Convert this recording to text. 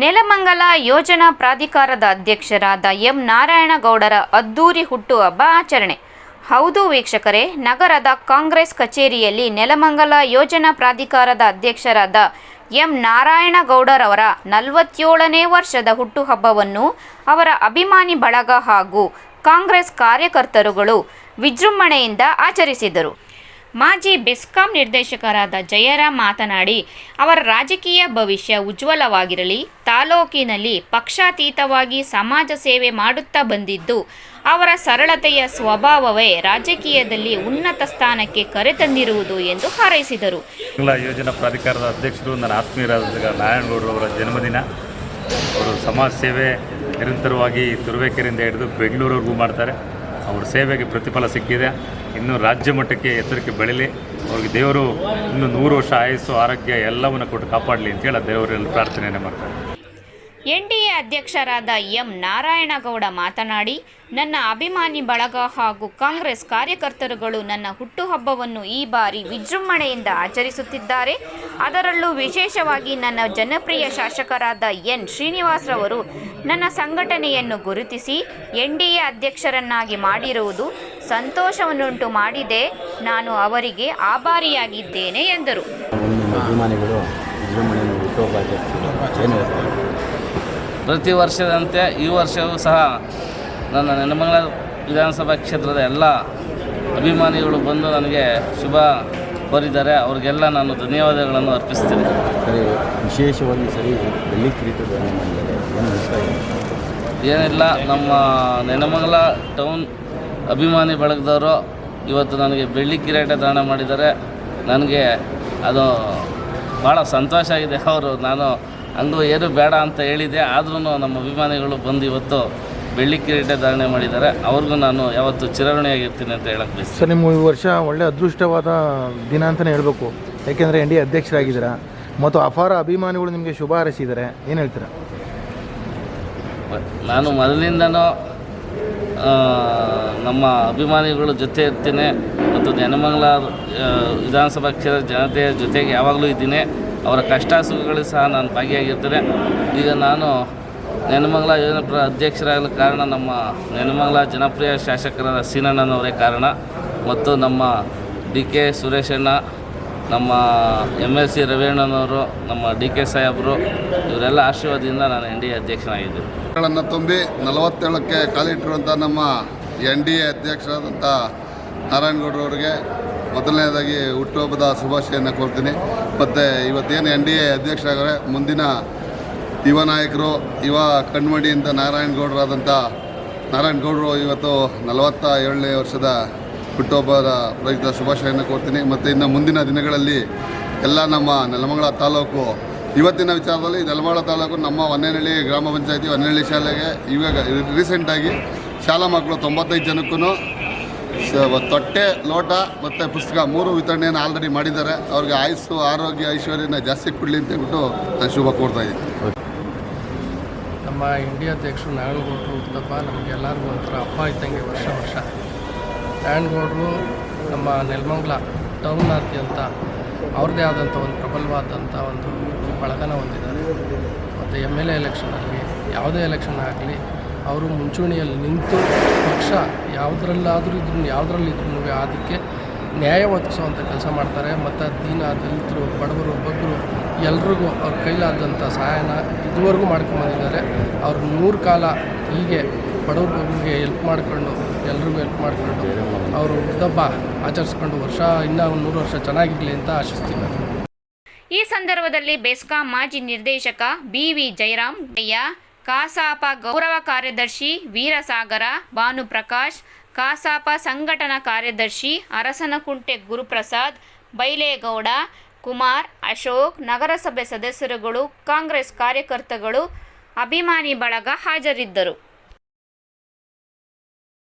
ನೆಲಮಂಗಲ ಯೋಜನಾ ಪ್ರಾಧಿಕಾರದ ಅಧ್ಯಕ್ಷರಾದ ಎಂ ನಾರಾಯಣಗೌಡರ ಅದ್ದೂರಿ ಹುಟ್ಟುಹಬ್ಬ ಆಚರಣೆ. ಹೌದು ವೀಕ್ಷಕರೇ, ನಗರದ ಕಾಂಗ್ರೆಸ್ ಕಚೇರಿಯಲ್ಲಿ ನೆಲಮಂಗಲ ಯೋಜನಾ ಪ್ರಾಧಿಕಾರದ ಅಧ್ಯಕ್ಷರಾದ ಎಂ ನಾರಾಯಣಗೌಡರವರ ನಲವತ್ತೇಳನೇ ವರ್ಷದ ಹುಟ್ಟುಹಬ್ಬವನ್ನು ಅವರ ಅಭಿಮಾನಿ ಬಳಗ ಹಾಗೂ ಕಾಂಗ್ರೆಸ್ ಕಾರ್ಯಕರ್ತರುಗಳು ವಿಜೃಂಭಣೆಯಿಂದ ಆಚರಿಸಿದರು. ಮಾಜಿ ಬೆಸ್ಕಾಂ ನಿರ್ದೇಶಕರಾದ ಜಯರಾಮ್ ಮಾತನಾಡಿ, ಅವರ ರಾಜಕೀಯ ಭವಿಷ್ಯ ಉಜ್ವಲವಾಗಿರಲಿ, ತಾಲೂಕಿನಲ್ಲಿ ಪಕ್ಷಾತೀತವಾಗಿ ಸಮಾಜ ಸೇವೆ ಮಾಡುತ್ತಾ ಬಂದಿದ್ದು, ಅವರ ಸರಳತೆಯ ಸ್ವಭಾವವೇ ರಾಜಕೀಯದಲ್ಲಿ ಉನ್ನತ ಸ್ಥಾನಕ್ಕೆ ಕರೆತಂದಿರುವುದು ಎಂದು ಹಾರೈಸಿದರು. ಯೋಜನಾ ಪ್ರಾಧಿಕಾರದ ಅಧ್ಯಕ್ಷರು, ನನ್ನ ಆತ್ಮೀಯರಾದ ನಾರಾಯಣಗೌಡರು ಅವರ ಜನ್ಮದಿನ. ಅವರು ಸಮಾಜ ಸೇವೆ ನಿರಂತರವಾಗಿ ತುರುವೇಕೆರೆಯಿಂದ ಹಿಡಿದು ಬೆಂಗಳೂರವರೆಗೂ ಮಾಡ್ತಾರೆ. ಅವ್ರ ಸೇವೆಗೆ ಪ್ರತಿಫಲ ಸಿಕ್ಕಿದೆ. ಇನ್ನು ರಾಜ್ಯ ಮಟ್ಟಕ್ಕೆ ಎತ್ತರಕ್ಕೆ ಬೆಳೀಲಿ. ಅವ್ರಿಗೆ ದೇವರು ಇನ್ನು ನೂರು ವರ್ಷ ಆಯಸ್ಸು, ಆರೋಗ್ಯ ಎಲ್ಲವನ್ನು ಕೊಟ್ಟು ಕಾಪಾಡಲಿ ಅಂತೇಳಿ ದೇವರಲ್ಲಿ ಪ್ರಾರ್ಥನೆಯನ್ನು ಮಾಡ್ತಾರೆ. ಎನ್ಡಿಎ ಅಧ್ಯಕ್ಷರಾದ ಎಂ ನಾರಾಯಣಗೌಡ ಮಾತನಾಡಿ, ನನ್ನ ಅಭಿಮಾನಿ ಬಳಗ ಹಾಗೂ ಕಾಂಗ್ರೆಸ್ ಕಾರ್ಯಕರ್ತರುಗಳು ನನ್ನ ಹುಟ್ಟುಹಬ್ಬವನ್ನು ಈ ಬಾರಿ ವಿಜೃಂಭಣೆಯಿಂದ ಆಚರಿಸುತ್ತಿದ್ದಾರೆ. ಅದರಲ್ಲೂ ವಿಶೇಷವಾಗಿ ನನ್ನ ಜನಪ್ರಿಯ ಶಾಸಕರಾದ ಎನ್ ಶ್ರೀನಿವಾಸ್ರವರು ನನ್ನ ಸಂಘಟನೆಯನ್ನು ಗುರುತಿಸಿ, ಎನ್ಡಿಎ ಅಧ್ಯಕ್ಷರನ್ನಾಗಿ ಮಾಡಿರುವುದು ಸಂತೋಷವನ್ನುಂಟು ಮಾಡಿದೆ. ನಾನು ಅವರಿಗೆ ಆಭಾರಿಯಾಗಿದ್ದೇನೆ ಎಂದರು. ಪ್ರತಿ ವರ್ಷದಂತೆ ಈ ವರ್ಷವೂ ಸಹ ನನ್ನ ನೆಲಮಂಗಲ ವಿಧಾನಸಭಾ ಕ್ಷೇತ್ರದ ಎಲ್ಲ ಅಭಿಮಾನಿಗಳು ಬಂದು ನನಗೆ ಶುಭ ಕೋರಿದ್ದಾರೆ. ಅವ್ರಿಗೆಲ್ಲ ನಾನು ಧನ್ಯವಾದಗಳನ್ನು ಅರ್ಪಿಸ್ತೀನಿ. ಸರಿ ವಿಶೇಷವಾಗಿ ಸರಿ ಬೆಳ್ಳಿ ಕಿರೀಟದ ಏನಿಲ್ಲ ನಮ್ಮ ನೆನಮಂಗಲ ಟೌನ್ ಅಭಿಮಾನಿ ಬಳಗದವರು ಇವತ್ತು ನನಗೆ ಬೆಳ್ಳಿ ಕಿರೀಟ ದಾನ ಮಾಡಿದ್ದಾರೆ. ನನಗೆ ಅದು ಭಾಳ ಸಂತೋಷ ಆಗಿದೆ. ಅವರು ನಾನು ಹಂಗೂ ಏನು ಬೇಡ ಅಂತ ಹೇಳಿದೆ ಆದ್ರೂ ನಮ್ಮ ಅಭಿಮಾನಿಗಳು ಬಂದು ಇವತ್ತು ಬೆಳ್ಳಿ ಕಿರೀಟ ಧಾರಣೆ ಮಾಡಿದ್ದಾರೆ. ಅವ್ರಿಗೂ ನಾನು ಯಾವತ್ತು ಚಿರಋಣಿಯಾಗಿರ್ತೀನಿ ಅಂತ ಹೇಳಕ್ಕೆ ಬಯಸ್ತೀನಿ. ಸರ್ ನಿಮ್ಮ ಈ ವರ್ಷ ಒಳ್ಳೆ ಅದೃಷ್ಟವಾದ ದಿನ ಅಂತಲೇ ಹೇಳಬೇಕು. ಯಾಕೆಂದರೆ ಎನ್ ಡಿ ಅಧ್ಯಕ್ಷರಾಗಿದ್ದೀರಾ ಮತ್ತು ಅಪಾರ ಅಭಿಮಾನಿಗಳು ನಿಮಗೆ ಶುಭ ಹಾರೈಸಿದ್ದಾರೆ. ಏನು ಹೇಳ್ತೀರಾ? ನಾನು ಮೊದಲಿಂದನೂ ನಮ್ಮ ಅಭಿಮಾನಿಗಳ ಜೊತೆ ಇರ್ತೇನೆ ಮತ್ತು ನೆನಮಂಗಲ ವಿಧಾನಸಭಾ ಕ್ಷೇತ್ರದ ಜನತೆಯ ಜೊತೆಗೆ ಯಾವಾಗಲೂ ಇದ್ದೀನಿ. ಅವರ ಕಷ್ಟ ಸುಖಗಳು ಸಹ ನಾನು ಭಾಗಿಯಾಗಿರ್ತೇನೆ. ಈಗ ನಾನು ನೆನಮಂಗಲ ಯೋಜನಾ ಪ್ರ ಅಧ್ಯಕ್ಷರಾಗಲು ಕಾರಣ ನಮ್ಮ ನೆನಮಂಗಲ ಜನಪ್ರಿಯ ಶಾಸಕರಾದ ಸೀನಣ್ಣನವರೇ ಕಾರಣ. ಮತ್ತು ನಮ್ಮ ಡಿ ಕೆ ಸುರೇಶಣ್ಣ ನಮ್ಮ ಎಂ ಎಲ್ ಸಿ ರವೇಣ್ಣನವರು ನಮ್ಮ ಡಿ ಕೆ ಸಾಹೇಬರು, ಇವರೆಲ್ಲ ಆಶೀರ್ವಾದದಿಂದ ನಾನು ಎನ್ ಡಿ ಎ ಅಧ್ಯಕ್ಷನಾಗಿದ್ದೀನಿ. ತುಂಬಿ ನಲವತ್ತೇಳಕ್ಕೆ ಕಾಲಿಟ್ಟಿರುವಂಥ ನಮ್ಮ ಎನ್ ಡಿ ಎ ಅಧ್ಯಕ್ಷರಾದಂಥ ನಾರಾಯಣಗೌಡರವರಿಗೆ ಮೊದಲನೇದಾಗಿ ಹುಟ್ಟುಹಬ್ಬದ ಶುಭಾಶಯನ್ನು ಕೋರ್ತೀನಿ. ಮತ್ತು ಇವತ್ತೇನು ಎನ್ ಡಿ ಎ ಅಧ್ಯಕ್ಷರಾಗರೆ, ಮುಂದಿನ ಯುವ ನಾಯಕರು, ಯುವ ಕಣ್ಮಡಿಯಿಂದ ನಾರಾಯಣಗೌಡರಾದಂಥ ನಾರಾಯಣಗೌಡರು ಇವತ್ತು ನಲವತ್ತ ಏಳನೇ ವರ್ಷದ ಹುಟ್ಟುಹಬ್ಬದ ಪ್ರಯುಕ್ತ ಶುಭಾಶಯನ ಕೊಡ್ತೀನಿ ಮತ್ತು ಇನ್ನು ಮುಂದಿನ ದಿನಗಳಲ್ಲಿ ಎಲ್ಲ ನಮ್ಮ ನೆಲಮಂಗಲ ತಾಲೂಕು, ಇವತ್ತಿನ ವಿಚಾರದಲ್ಲಿ ನೆಲಮಂಗಲ ತಾಲೂಕು ನಮ್ಮ ಹೊನ್ನೇನಹಳ್ಳಿ ಗ್ರಾಮ ಪಂಚಾಯತಿ ಹೊನ್ನೇನಹಳ್ಳಿ ಶಾಲೆಗೆ ಇವಾಗ ರೀಸೆಂಟಾಗಿ ಶಾಲಾ ಮಕ್ಕಳು ತೊಂಬತ್ತೈದು ಜನಕ್ಕೂ ತೊಟ್ಟೆ, ಲೋಟ ಮತ್ತು ಪುಸ್ತಕ ಮೂರು ವಿತರಣೆಯನ್ನು ಆಲ್ರೆಡಿ ಮಾಡಿದ್ದಾರೆ. ಅವ್ರಿಗೆ ಆಯುಸ್ಸು, ಆರೋಗ್ಯ, ಐಶ್ವರ್ಯನ ಜಾಸ್ತಿ ಕೊಡಲಿ ಅಂತ ಹೇಳ್ಬಿಟ್ಟು ನಾನು ಶುಭ ಕೋರ್ತಾ ಇದ್ದೀನಿ. ನಮ್ಮ ಇಂಡಿಯಾ ಅಧ್ಯಕ್ಷರು ನಾರಾಯಣಗೌಡರು ಉತ್ತಪ್ಪ ನಮಗೆಲ್ಲರಿಗೂ ಒಂಥರ ಹಬ್ಬ ಇದ್ದಂಗೆ ವರ್ಷ ವರ್ಷ. ನಾರಾಯಣಗೌಡರು ನಮ್ಮ ನೆಲಮಂಗ್ಲ ಟೌನ್ನಾದ್ಯಂತ ಅವ್ರದ್ದೇ ಆದಂಥ ಒಂದು ಪ್ರಬಲವಾದಂಥ ಒಂದು ಬಳಗನ ಹೊಂದಿದ್ದಾರೆ. ಮತ್ತು ಎಂ ಎಲ್ ಎ ಎಲೆಕ್ಷನಲ್ಲಿ ಯಾವುದೇ ಎಲೆಕ್ಷನ್ ಆಗಲಿ, ಅವರು ಮುಂಚೂಣಿಯಲ್ಲಿ ನಿಂತು ಪಕ್ಷ ಯಾವುದ್ರಲ್ಲಾದರೂ ಇದ್ರೂ ಯಾವುದ್ರಲ್ಲಿದ್ರೂ ಅದಕ್ಕೆ ನ್ಯಾಯ ಒದಗಿಸುವಂಥ ಕೆಲಸ ಮಾಡ್ತಾರೆ. ಮತ್ತು ದೀನ ದಲಿತರು, ಬಡವರು ಬಗ್ಗರು ಎಲ್ರಿಗೂ ಅವ್ರ ಕೈಲಾದಂಥ ಸಹಾಯನ ಇದುವರೆಗೂ ಮಾಡ್ಕೊಂಬಂದಿದ್ದಾರೆ. ಅವ್ರ ನೂರು ಕಾಲ ಹೀಗೆ ಬಡವ್ರ ಬಗ್ಗೆ ಹೆಲ್ಪ್ ಮಾಡಿಕೊಂಡು ಎಲ್ರಿಗೂ ಹೆಲ್ಪ್ ಮಾಡಿಕೊಂಡು ಅವರು ಹುಟ್ಟುಹಬ್ಬ ಆಚರಿಸ್ಕೊಂಡು ವರ್ಷ ಇನ್ನೂ ಒಂದು ನೂರು ವರ್ಷ ಚೆನ್ನಾಗಿರಲಿ ಅಂತ ಆಶಿಸ್ತೀನಿ ಈ ಸಂದರ್ಭದಲ್ಲಿ ಬೆಸ್ಕಾಂ ಮಾಜಿ ನಿರ್ದೇಶಕ ಬಿವಿ ಜಯರಾಮ್ ಅಯ್ಯ ಕಾಸಾಪ ಗೌರವ ಕಾರ್ಯದರ್ಶಿ ವೀರಸಾಗರ ಭಾನುಪ್ರಕಾಶ್ ಕಾಸಾಪ ಸಂಘಟನಾ ಕಾರ್ಯದರ್ಶಿ ಅರಸನಕುಂಟೆ ಗುರುಪ್ರಸಾದ್ ಬೈಲೇಗೌಡ ಕುಮಾರ್ ಅಶೋಕ್ ನಗರಸಭೆ ಸದಸ್ಯರುಗಳು ಕಾಂಗ್ರೆಸ್ ಕಾರ್ಯಕರ್ತಗಳು ಅಭಿಮಾನಿ ಬಳಗ ಹಾಜರಿದ್ದರು.